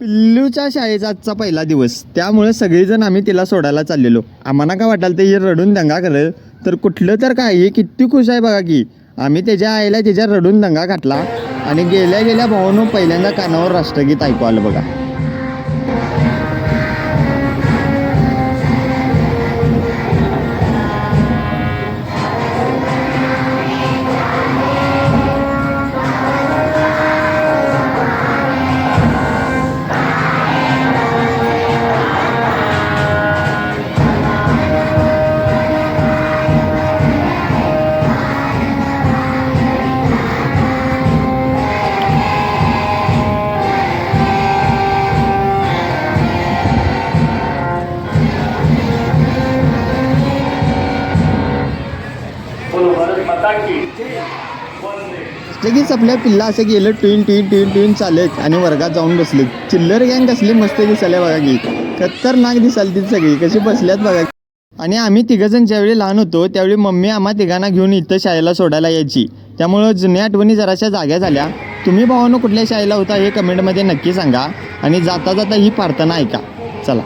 पिल्लूच्या शाळेचा आजचा पहिला दिवस. त्यामुळे सगळेजण आम्ही तिला सोडायला चाललेलो. आम्हाला काय वाटाल ते हे रडून दंगा करेल? तर कुठलं तर काय हे किती खुश आहे बघा की. आम्ही त्याच्या आईला त्याच्या रडून दंगा घातला आणि गेल्या गेल्या भावानं पहिल्यांदा कानावर राष्ट्रगीत ऐकू आलं बघा. लगेच आपल्या पिल्ला असं गेलं ट्विन ट्विन ट्विन ट्विन चालत आणि वर्गात जाऊन बसले. चिल्लर गँग कसली मस्त दिसायला बघा की. खतरनाक दिसाल ती सगळी. कशी बसल्यात बघा. आणि आम्ही तिघंजण ज्यावेळी लहान होतो त्यावेळी मम्मी आम्हा तिघांना घेऊन इथं शाळेला सोडायला यायची. त्यामुळं जुन्या आठवणी जराशा जाग्या झाल्या. तुम्ही भावानं कुठल्या शाळेला होता हे कमेंटमध्ये नक्की सांगा. आणि जाता जाता ही प्रार्थना ऐका. चला.